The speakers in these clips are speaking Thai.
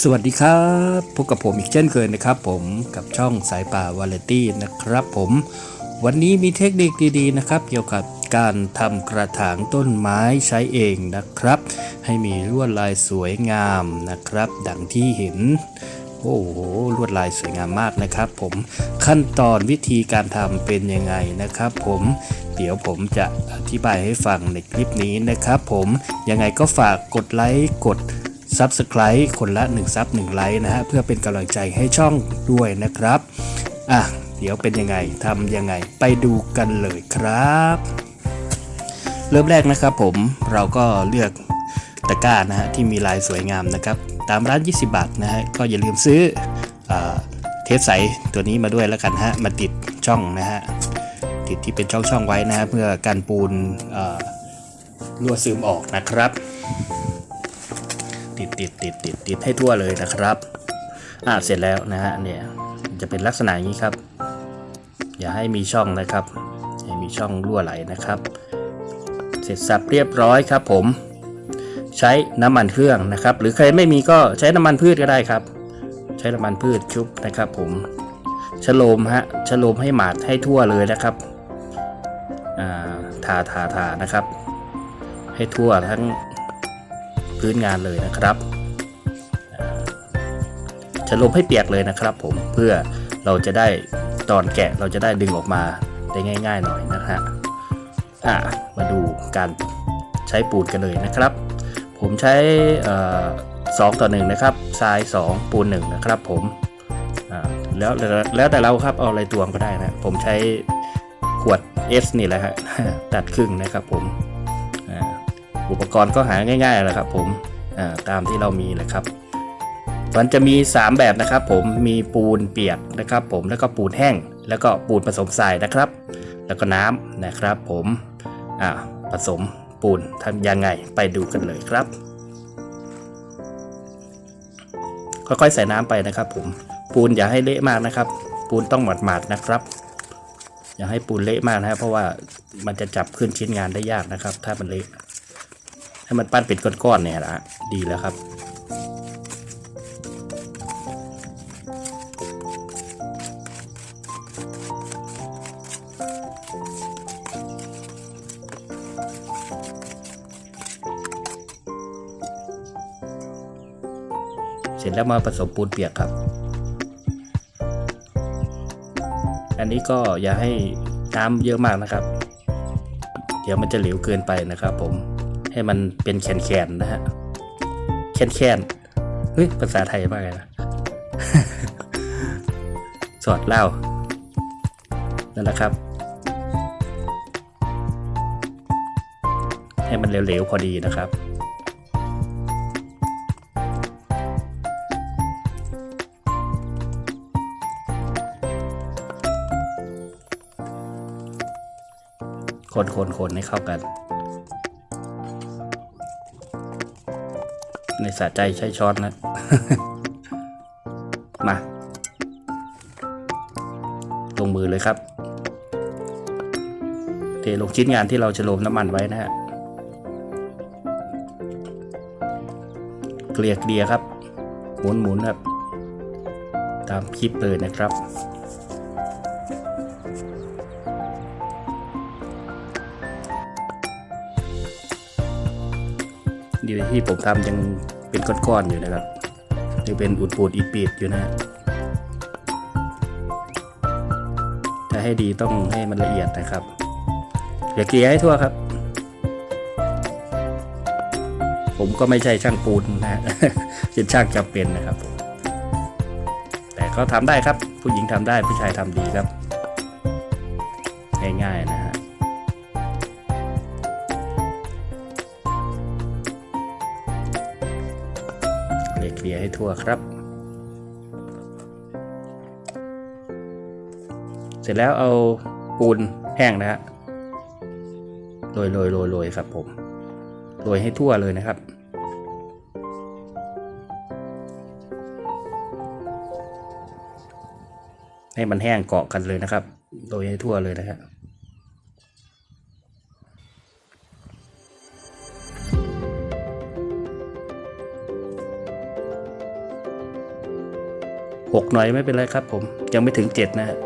สวัสดีครับพบกับผมอีกเช่นเคยนะครับ ผมกับช่องสายป่าวาเลตี้นะครับ ผมวันนี้มีเทคนิคดีๆนะครับ เกี่ยวกับการทำกระถางต้นไม้ใช้เองนะครับ ให้มีลวดลายสวยงามนะครับ ดังที่เห็นโอ้โหลวดลายสวยงามมากนะครับ ผมขั้นตอนวิธีการทำเป็นยังไงนะครับ ผมเดี๋ยวผมจะอธิบายให้ฟังในคลิปนี้นะครับ ผมยังไงก็ฝากกดไลค์กด Subscribe คนละ1ซับ1ไลค์นะฮะเพื่อเป็นกำลังใจให้ช่องด้วยนะครับอะเดี๋ยวเป็นยังไงทำยังไงไปดูกันเลยครับ เริ่มแรกนะครับผมเราก็เลือกตะกร้านะฮะที่มีลายสวยงามนะครับ ตามร้าน 20 บาทนะฮะก็อย่าลืมซื้ออเทปใสตัวนี้มาด้วยแล้วกันฮะมาติดช่องนะฮะติดที่เป็นช่องช่องไว้นะฮะเพื่อกันปูนรั่วซึมออกนะครับ ติดติดติดติดติดให้ทั่วเลยนะครับอ่าเสร็จแล้วนะฮะเนี่ยจะเป็นลักษณะอย่างนี้ครับ อย่าให้มีช่องนะครับให้มีช่องรั่วไหลนะครับ เสร็จสับเรียบร้อยครับผม ใช้น้ำมันเครื่องนะครับ หรือใครไม่มีก็ใช้น้ำมันพืชก็ได้ครับ ใช้น้ำมันพืชชุบนะครับ ผมชโลมฮะชโลมให้หมาดให้ทั่วเลยนะครับอ่าทาทาทานะครับ ให้ทั่วทั้ง พื้นงานเลยนะครับอ่าจะลมให้เปียกเลยนะครับผมเพื่อเราจะได้ตอนแกะเราจะได้ดึงออกมาได้ง่าย ๆ หน่อยนะฮะอะมาดูการใช้ปูนกันเลยนะครับ ผมใช้สองต่อหนึ่งนะครับทราย 2 ปูน1นะครับผมแล้วแล้วแต่เราครับเอาอะไรตวงก็ได้นะ ผมใช้ขวด S นี่แหละฮะตัดครึ่งนะครับผม อุปกรณ์ก็หาง่ายๆแหละครับผมตามที่เรามีแหละครับ มันจะมี 3 แบบนะครับผมมีปูนเปียกนะครับผมแล้วก็ปูนแห้ง แล้วก็ปูนผสมทรายนะครับ แล้วก็น้ำนะครับ ผมผสมปูนทำยังไงไปดูกันเลยครับ ค่อยๆใส่น้ำไปนะครับ ผมปูนอย่าให้เละมากนะครับ ปูนต้องหมาดๆนะครับอย่าให้ปูนเละมากนะครับเพราะว่ามันจะจับขึ้นชิ้นงานได้ยากนะครับ ถ้ามันเละ ให้มันปั้นเป็นก้อนๆเนี่ยนะดีแล้วครับ เสร็จแล้วมาผสมปูนเปียกครับ อันนี้ก็อย่าให้น้ำเยอะมากนะครับ เดี๋ยวมันจะเหลวเกินไปนะครับผม ให้มันเป็นแขนๆนะฮะแขนๆเฮ้ยภาษาไทยว่าไงนะสอดเล่านั่นแหละครับ ให้มันเหลวๆพอดีนะครับคนคนคนให้เข้ากัน สะใจใช้ช้อนนะมา ลงมือเลยครับ เทลงชิ้นงานที่เราจะโรมน้ำมันไว้นะฮะเกลี่ยเกลี่ยครับ หมุนหมุนครับ ตามคลิปเลยนะครับดีที่ผมทำยัง เป็นก้อนๆอยู่นะครับยังเป็นอุดปูดอีปีดอยู่นะฮะถ้าให้ดีต้องให้มันละเอียดนะครับเกลี่ยเกลี่ยให้ทั่วครับ ผมก็ไม่ใช่ช่างปูนนะฮะเป็นช่างจำเป็นนะครับผมแต่ก็ทำได้ครับ ผู้หญิงทำได้ผู้ชายทำดีครับ ง่ายๆนะ เกลี่ยให้ทั่วครับ เสร็จแล้วเอาปูนแห้งนะฮะโรยโรยโรยโรยครับผมโรยให้ทั่วเลยนะครับ ให้มันแห้งเกาะกันเลยนะครับโรยให้ทั่วเลยนะครับ หกหน่อยไม่เป็นไรครับ ผมยังไม่ถึงเจ็ดนะฮะ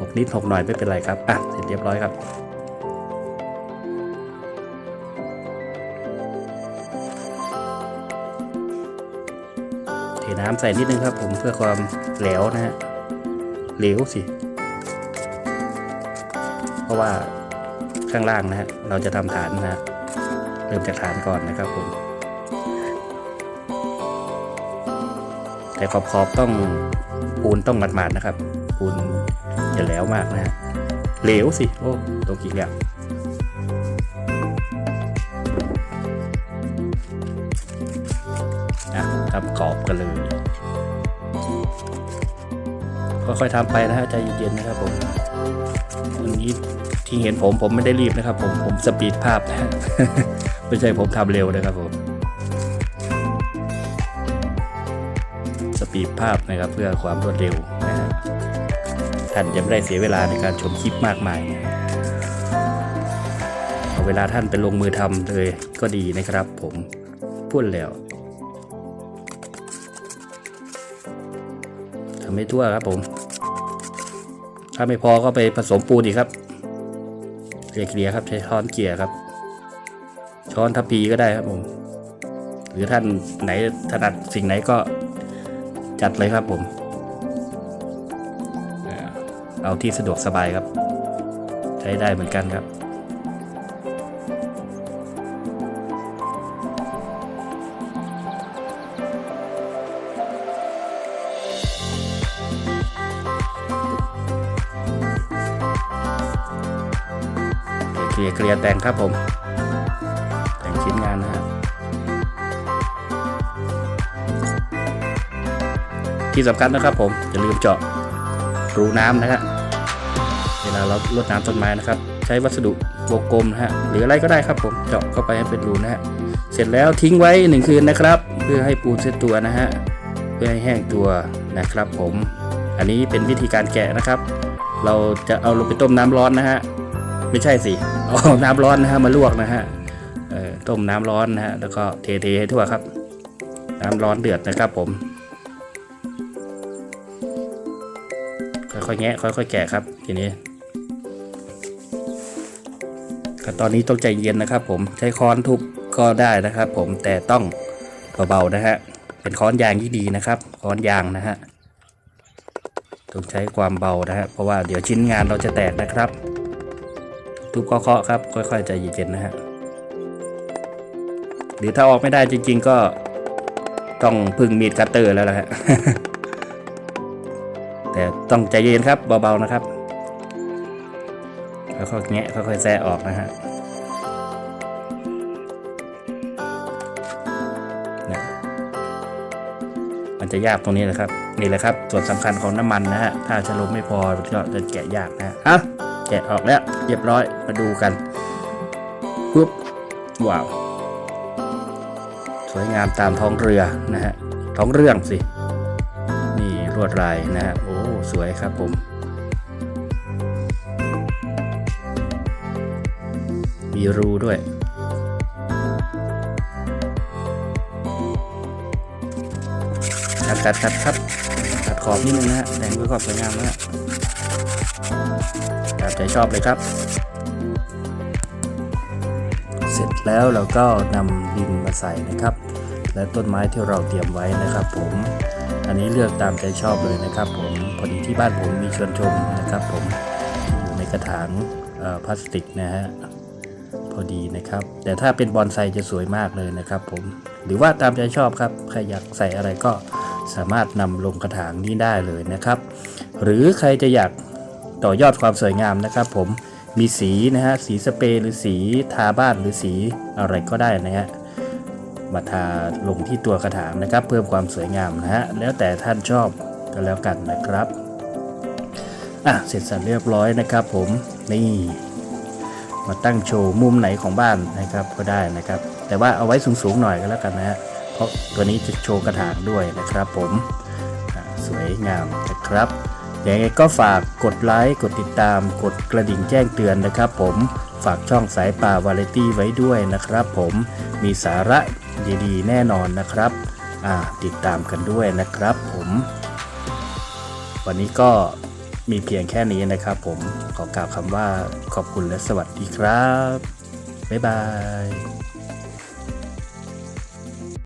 หกนิดหกหน่อยไม่เป็นไรครับอะเสร็จเรียบร้อยครับเทน้ำใส่นิดนึงครับ ผมเพื่อความแหลวนะฮะเหลวสิ เพราะว่าข้างล่างนะฮะเราจะทำฐานนะฮะเริ่มจากฐานก่อนนะครับผม แต่ขอบๆต้องปูนต้องหมาดๆนะครับ ปูนอย่าแล้วมากนะฮะเหลวสิ โอ้ตกอีกแล้วอะทำขอบกันเลยค่อยๆทำไปนะฮะใจเย็นๆนะครับผมวันนี้ที่เห็นผมผมไม่ได้รีบนะครับ ผมผมสปีดภาพนะไม่ใช่ผมทำเร็วนะครับผม สปีดภาพนะครับเพื่อความรวดเร็วนะฮะท่านจะไม่ได้เสียเวลาในการชมคลิปมากมายนะเอาเวลาท่านไปลงมือทำเลยก็ดีนะครับผมพูดแล้วทำให้ทั่วครับผม ถ้าไม่พอก็ไปผสมปูนอีกครับเกลี่ยครับใช้ช้อนเกลี่ยครับ ช้อนทัพพีก็ได้ครับผม หรือท่านไหนถนัดสิ่งไหนก็ จัดเลยครับผมเอ่อเอาที่สะดวกสบายครับ ใช้ได้เหมือนกันครับ เคลียร์เคลียร์แต่งครับผม ที่สำคัญนะครับ ผมอย่าลืมเจาะรูน้ำนะฮะเวลาเราลดน้ำต้นไม้นะครับ ใช้วัสดุวงกลมนะฮะหรืออะไรก็ได้ครับผมเจาะเข้าไปให้เป็นรูนะฮะเสร็จแล้วทิ้งไว้หนึ่งคืนนะครับ เพื่อให้ปูนเซตตัวนะฮะเพื่อให้แห้งตัวนะครับ ผมอันนี้เป็นวิธีการแกะนะครับ เราจะเอาลงไปต้มน้ำร้อนนะฮะไม่ใช่สิเอาน้ำร้อนนะฮะมาลวกนะฮะต้มน้ำร้อนนะฮะแล้วก็เทเทให้ทั่วครับ น้ำร้อนเดือดนะครับผม ค่อยๆแงะค่อยๆแกะครับทีนี้ขั้นตอนนี้ต้องใจเย็นนะครับ ผมใช้ค้อนทุบก็ได้นะครับ ผมแต่ต้องเบาๆนะฮะเป็นค้อนยางที่ดีนะครับค้อนยางนะฮะต้องใช้ความเบานะฮะเพราะว่าเดี๋ยวชิ้นงานเราจะแตกนะครับ ทุบเคาะๆครับ ค่อยๆใจเย็นๆนะฮะหรือถ้าออกไม่ได้จริง ๆ ก็ต้องพึ่งมีดคัตเตอร์แล้วล่ะฮะ แต่ต้องใจเย็นครับเบาๆนะครับค่อยๆแงะค่อยๆแซะออกนะฮะเนี่ยมันจะยากตรงนี้แหละครับนี่แหละครับ ส่วนสำคัญของน้ำมันนะฮะถ้าชะลมไม่พอก็จะแกะยากนะฮะอะแกะออกแล้วเรียบร้อยมาดูกันปุ๊บว้าว สวยงามตามท้องเรือนะฮะท้องเรื่องสินี่ลวดลายนะฮะ สวยครับผม มีรูด้วยกัดกัดกัดครับกัดขอบนิดนึงนะฮะแต่งด้วยความสวยงามนะฮะตามใจชอบเลยครับ เสร็จแล้วเราก็นำดินมาใส่นะครับ และต้นไม้ที่เราเตรียมไว้นะครับผมอันนี้เลือกตามใจชอบเลยนะครับผม พอดีที่บ้านผมมีชวนชมนะครับ ผมอยู่ในกระถางพลาสติกนะฮะพอดีนะครับ แต่ถ้าเป็นบอนไซจะสวยมากเลยนะครับ ผมหรือว่าตามใจชอบครับใครอยากใส่อะไรก็สามารถนำลงกระถางนี้ได้เลยนะครับ หรือใครจะอยากต่อยอดความสวยงามนะครับ ผมมีสีนะฮะสีสเปรย์หรือสีทาบ้านหรือสีอะไรก็ได้นะฮะมาทาลงที่ตัวกระถางนะครับ เพิ่มความสวยงามนะฮะแล้วแต่ท่านชอบ ก็แล้วกันนะครับอะเสร็จสับเรียบร้อยนะครับ ผมนี่มาตั้งโชว์มุมไหนของบ้านนะครับก็ได้นะครับ แต่ว่าเอาไว้สูงๆหน่อยก็แล้วกันนะฮะเพราะตัวนี้จะโชว์กระถางด้วยนะครับ ผมสวยงามนะครับอยังไงก็ฝากกดไลค์กดติดตาม กดกระดิ่งแจ้งเตือนนะครับ ผมฝากช่องสายป่าวาไรตี้ไว้ด้วยนะครับ ผมมีสาระดีๆ แน่นอนนะครับติดตามกันด้วยนะครับ ผม วันนี้ก็มีเพียงแค่นี้นะครับผมขอกล่าวคำว่าขอบคุณและสวัสดีครับ บ๊ายบาย